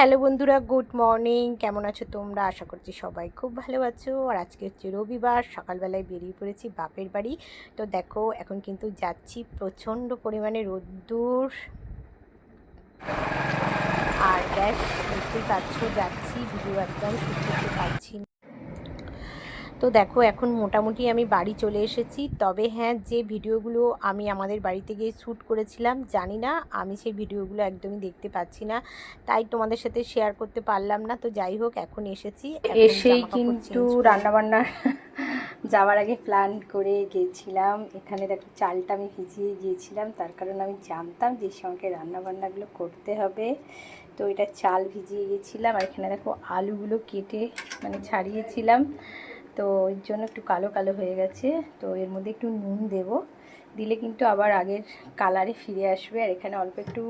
Hello বন্ধুরা, good morning. কেমন আছো তোমরা? আশা করছি সবাই খুব ভালো আছো। আর আজকে হচ্ছে রবিবার, সকালবেলায় বেরিয়ে পড়েছি বাপের বাড়ি। তো দেখো, এখন কিন্তু যাচ্ছি প্রচণ্ড পরিমাণে রোদ্দুর। আর গ্যাস দেখতে পাচ্ছ, যাচ্ছি, ভিডিও একদম শুট করতে পারছি। তো দেখো এখন মোটামুটি আমি বাড়ি চলে এসেছি। তবে হ্যাঁ যে ভিডিওগুলো আমি আমাদের বাড়িতে গিয়ে শ্যুট করেছিলাম জানি না আমি সেই ভিডিওগুলো একদমই দেখতে পাচ্ছি না। তাই তোমাদের সাথে শেয়ার করতে পারলাম না। তো যাই হোক এখন এসেছি এসেই কিন্তু রান্নাবান্নার যাওয়ার আগে প্ল্যান করে গিয়েছিলাম এখানে দেখো চালটা আমি ভিজিয়ে গিয়েছিলাম। তার কারণ আমি জানতাম যে সঙ্গে রান্নাবান্নাগুলো করতে হবে। তো এটা চাল ভিজিয়ে গিয়েছিলাম। আর এখানে দেখো আলুগুলো কেটে মানে ছাড়িয়েছিলাম। তো এর জন্য একটু কালো কালো হয়ে গেছে। তো এর মধ্যে একটু নুন দেব। দিলে কিন্তু আবার আগের কালারে ফিরে আসবে। আর এখানে অল্প একটু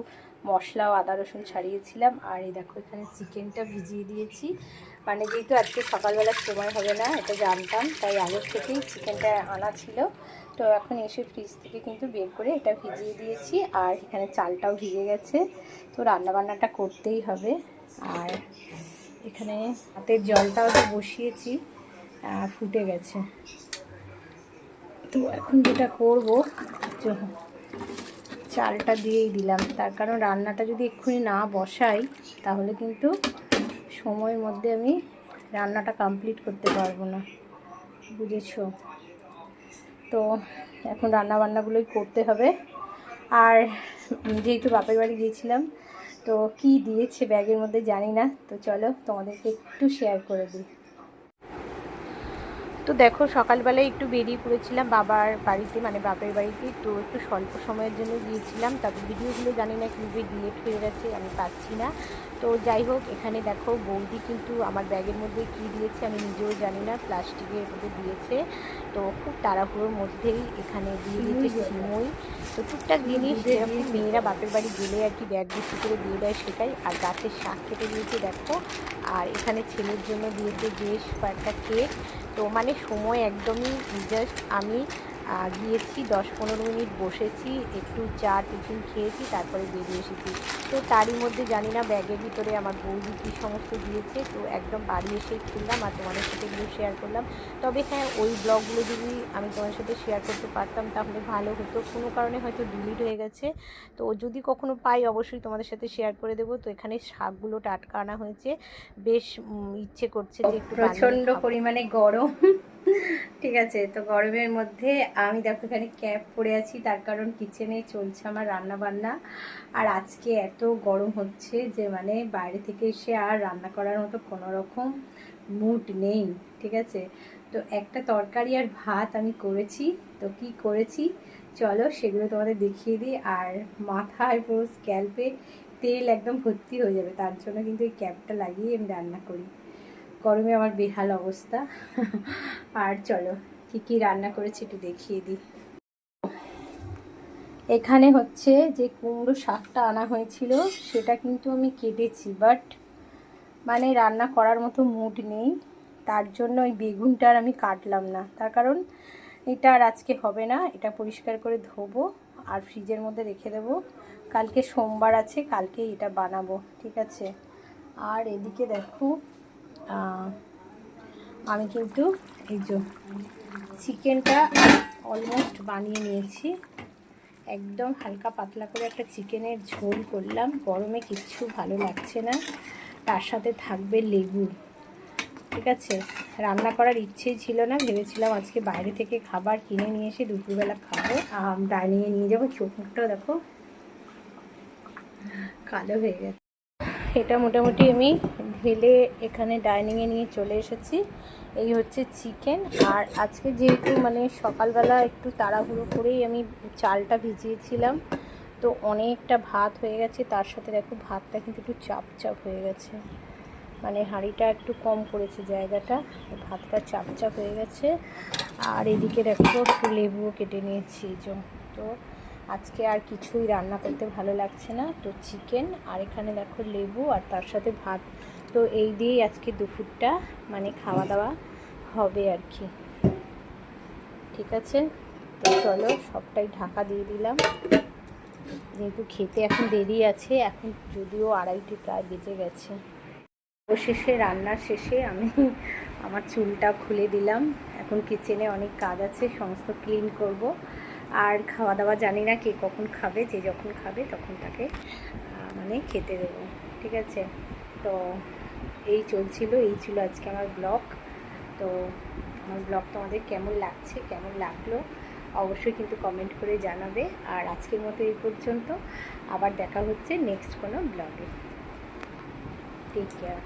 মশলা ও আদা, রসুন ছাড়িয়েছিলাম। আর এই দেখো, এখানে চিকেনটা ভিজিয়ে দিয়েছি। মানে যেহেতু আজকে সকালবেলার সময় হবে না, এটা জানতাম। তাই আগের থেকেই চিকেনটা আনা ছিল। তো এখন এসে ফ্রিজ থেকে কিন্তু বের করে এটা ভিজিয়ে দিয়েছি। আর এখানে চালটাও ভিজে গেছে। তো রান্নাবান্নাটা করতেই হবে। আর এখানে হাতের জলটাও তো বসিয়েছি। ফুটে গেছে। তো এখন যেটা করব চালটা দিয়েই দিলাম। তার কারণ রান্নাটা যদি এক্ষুনি না বসাই, তাহলে কিন্তু সময়ের মধ্যে আমি রান্নাটা কমপ্লিট করতে পারব না। বুঝেছ? তো এখন রান্না বান্নাগুলোই করতে হবে। আর যেহেতু বাপের বাড়ি গিয়েছিলাম, তো কি দিয়েছে ব্যাগের মধ্যে জানি না। তো চলো তোমাদেরকে একটু শেয়ার করে দিই। তো দেখো সকালবেলায় একটু বেরিয়ে পড়েছিলাম বাবার বাড়িতে মানে বাপের বাড়িতে। তো একটু স্বল্প সময়ের জন্য গিয়েছিলাম। তবে ভিডিওগুলো জানি না কীভাবে ডিলেট হয়ে গেছে আমি পাচ্ছি না। তো যাই হোক এখানে দেখো বৌদি কিন্তু আমার ব্যাগের মধ্যে কী দিয়েছে আমি নিজেও জানি না প্লাস্টিকের মধ্যে দিয়েছে। তো খুব তাড়াহুড়োর মধ্যেই এখানে দিয়ে দিয়েছে সিমই তো টুকটাক জিনিস যেরকম মেয়েরা বাপের বাড়ি গেলে আর কি ব্যাগ বিক্রি করে দিয়ে দেয় সেটাই। আর গাছের শাক কেটে দিয়েছে দেখো। আর এখানে ছেলের জন্য দিয়েছে বেশ কয়েকটা কেক তো মানে সময় একদমই জাস্ট আমি গিয়েছি দশ পনেরো মিনিট বসেছি একটু চা টিফিন খেয়েছি তারপরে বেরিয়ে এসেছি। তো তারই মধ্যে জানি না ব্যাগের ভিতরে আমার বৌদি কী সমস্ত দিয়েছে তো একদম বাড়ি এসে খুললাম আর তোমাদের সাথে এগুলো শেয়ার করলাম। তবে হ্যাঁ ওই ব্লগগুলো যদি আমি তোমার সাথে শেয়ার করতে পারতাম তাহলে ভালো হতো। কোনো কারণে হয়তো ডিলিট হয়ে গেছে। তো যদি কখনো পাই অবশ্যই তোমাদের সাথে শেয়ার করে দেবো। তো এখানে শাকগুলো টাটকা আনা হয়েছে। বেশ ইচ্ছে করছে যে একটু প্রচণ্ড পরিমাণে গরম। ঠিক আছে, তো গরমের মধ্যে আমি দেখো এখানে ক্যাপ পরে আছি, তার কারণ কিচেনে চলছে আমার রান্না বান্না আর আজকে এত গরম হচ্ছে যে মানে বাইরে থেকে এসে আর রান্না করার মতো কোনো রকম মুড নেই, ঠিক আছে? তো একটা তরকারি আর ভাত আমি করেছি, তো কি করেছি? চলো সেগুলো তোমাদের দেখিয়ে দিই। আর মাথায় পুরো স্ক্যাল্পে তেল একদম ভর্তি হয়ে যাবে, তার জন্য কিন্তু এই ক্যাপটা লাগিয়ে আমি রান্না করি। গরমে আমার বেহাল অবস্থা। আর চলো, কি কি রান্না করেছি একটু দেখিয়ে দিই। এখানে হচ্ছে যে কুমড়ো শাকটা আনা হয়েছিল, সেটা কিন্তু আমি কেটেছি বাট মানে রান্না করার মতো মুড নেই। তার জন্য ওই বেগুনটা আর আমি কাটলাম না। তার কারণ এটা আর আজকে হবে না, এটা পরিষ্কার করে ধোবো আর ফ্রিজের মধ্যে রেখে দেবো। কালকে সোমবার আছে কালকে এটা বানাবো, ঠিক আছে? আর এদিকে দেখো আমি কিন্তু এই যে চিকেনটা অলমোস্ট বানিয়ে নিয়েছি। একদম হালকা পাতলা করে একটা চিকেনের ঝোল করলাম। গরমে কিচ্ছু ভালো লাগছে না। তার সাথে থাকবে লেবু। ঠিক আছে? রান্না করার ইচ্ছেই ছিল না। ভেবেছিলাম আজকে বাইরে থেকে খাবার কিনে নিয়ে এসে দুপুরবেলা খাব। ডাইনিংয়ে নিয়ে যাব। চোখ মুখটা দেখো, কালো হয়ে গেছে। এটা মোটামুটি আমি ঢেলে এখানে ডাইনিংয়ে নিয়ে চলে এসেছি। এই হচ্ছে চিকেন। আর আজকে যেহেতু মানে সকালবেলা একটু তাড়াহুড়ো করেই আমি চালটা ভিজিয়েছিলাম, তো অনেকটা ভাত হয়ে গেছে। তার সাথে দেখো ভাতটা কিন্তু একটু চাপ চাপ হয়ে গেছে। মানে হাঁড়িটা একটু কম পড়েছে জায়গাটা ভাতটা চাপ চাপ হয়ে গেছে। আর এদিকে দেখো একটু লেবুও কেটে নিয়েছি তো আজকে আর কিছুই রান্না করতে ভালো লাগছে না। তো চিকেন আর এখানে দেখো লেবু আর তার সাথে ভাত। তো এই দিয়েই আজকে দুপুরটা মানে খাওয়া দাওয়া হবে আর কি। ঠিক আছে? তো চলো, সবটাই ঢাকা দিয়ে দিলাম। যেহেতু খেতে এখন দেরি আছে, এখন যদিও আড়াইটি প্রায় বেজে গেছে। অবশেষে রান্নার শেষে আমি আমার চুলটা খুলে দিলাম। এখন কিচেনে অনেক কাজ আছে, সমস্ত ক্লিন করব। আর খাওয়া দাওয়া জানি না কে কখন খাবে, যে যখন খাবে তখন তাকে মানে খেতে দেবো, ঠিক আছে? তো এই চলছিল, এই ছিল আজকে আমার ব্লগ। তো আমার ব্লগ তোমাদের কেমন লাগছে, কেমন লাগল অবশ্যই কিন্তু কমেন্ট করে জানাবে। আর আজকের মতো এই পর্যন্ত, আবার দেখা হচ্ছে নেক্সট কোনো ব্লগে। Take care